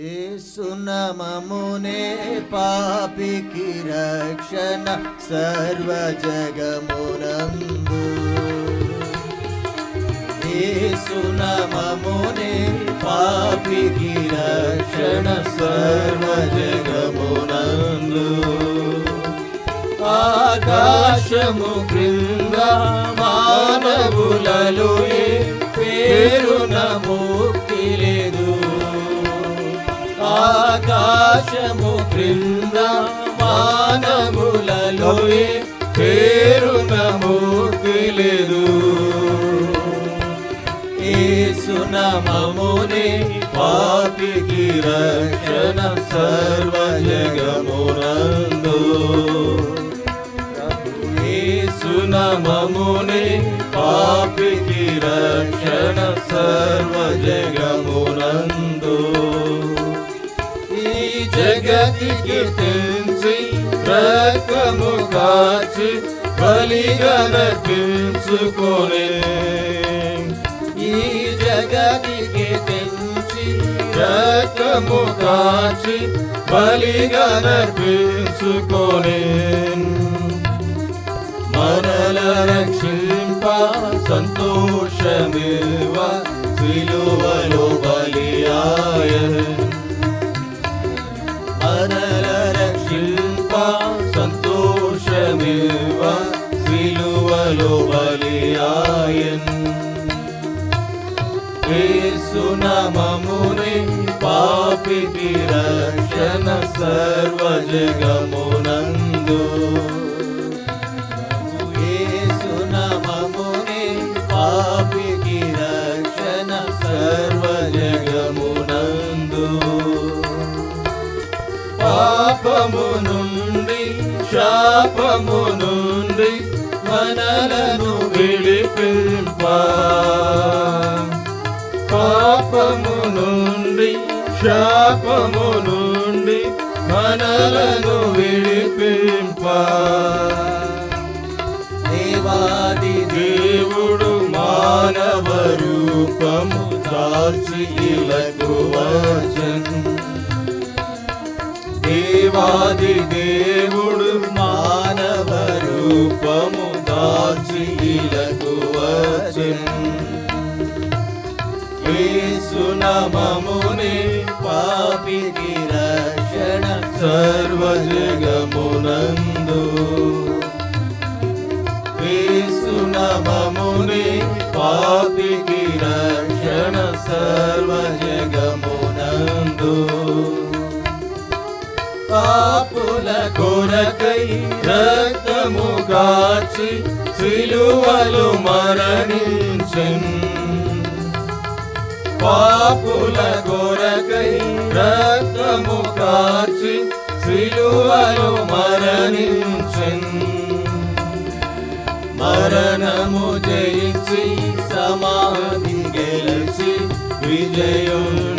ఏసునమమునే పాపికి రక్షణ సర్వజగమునందు. ఏసునమమునే పాపికి రక్షణ సర్వజగమునందు. ఆకాశము క్రింద మానవులలో పేరు నమ ఆకాశము క్రింద మానవులలో పేరు నమోలేదు ముక్తి లేదు. ఏసునామమునే పాపికి రక్షణ సర్వజగమునందు. ఏసునామమునే పాపికి రక్షణ సర్వజగమునందు. జగతికి తెలిసి రకము కాచి బలిగా నర్పించుకొనే ఈ జగతికి తెలిసి రకము కాచి బలిగా నర్పించుకొనే మనల రక్షింప సంతోషమేవ సిలువలో బలియాయ ఏసునామమునే పాపికి రక్షణ సర్వజగమునందు. ఏసునామమునే పాపికి రక్షణ సర్వజగమునందు. పాపము నుండి శాపము నుండి మనలను పాపము నుండి శాపము నుండి మనలను విడిపింప. దేవాది దేవుడు మానవ రూపము ఇలకు వచన్. దేవాది దేవుడు మానవ రూపము దాల్చి ఇలకు నమముని పాపికి రక్షణ సర్వజగమునందు. నమముని పాపికి రక్షణ సర్వజగమునందు. పాపుల కొరకై రక్తము కాచి సిలువలు మరణించెన్. పాపుల కొరకై రక్తము కాచి సిలువలు మరణించెన్. మరణము జయించి సమాధి గెలిచి విజయుండాయేసే.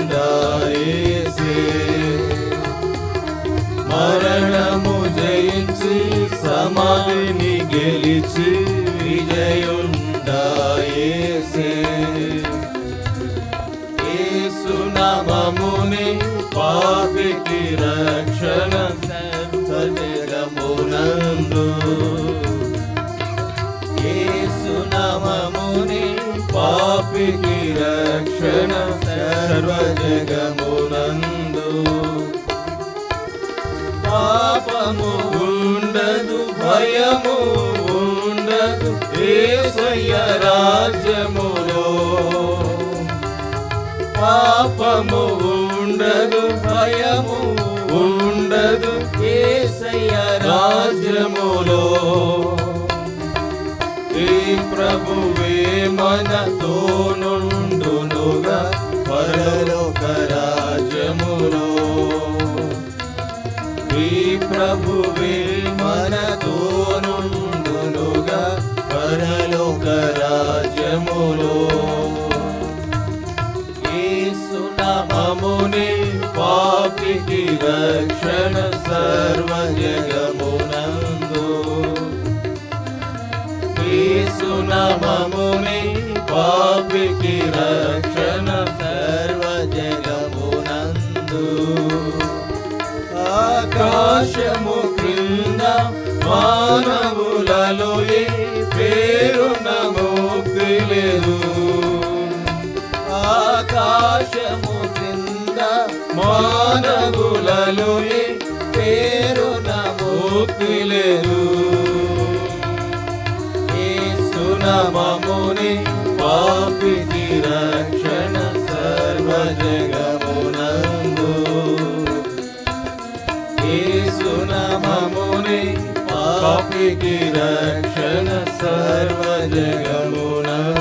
మరణము జయించి సమాధిని గెలిచి ఏసునామముని పాపికి రక్షణ. సర్వజగమునందు ఏసునామముని పాపికి రక్షణ. సర్వజగమునందు పాపము ఉండదు భయము ఉండదు. ఏ రాజ్యము పాపము ఉండదు భయము ఉండదు. ఏసయ్య రాజ్యములో ఈ ప్రభువే మనతో నుండునుగా పరలోక రాజ్యములో. ఈ ప్రభువే మనతో నుండునుగా పరలోక రాజ్యములో. వారికి రక్షణ సర్వజగమునందు సునమముని పాపికి రక్షణ సర్వజగమునందు ఆకాశము క్రింద మానవులలో పేరు నమోపిలేదు ఆకాశము క్రింద మా మనగులలో పేరు ముక్తి ఏ సునమముని పాపికి రక్షణ సర్వజగమునందు. ఏ సునమముని పాపికి రక్షణ సర్వజగమునందు.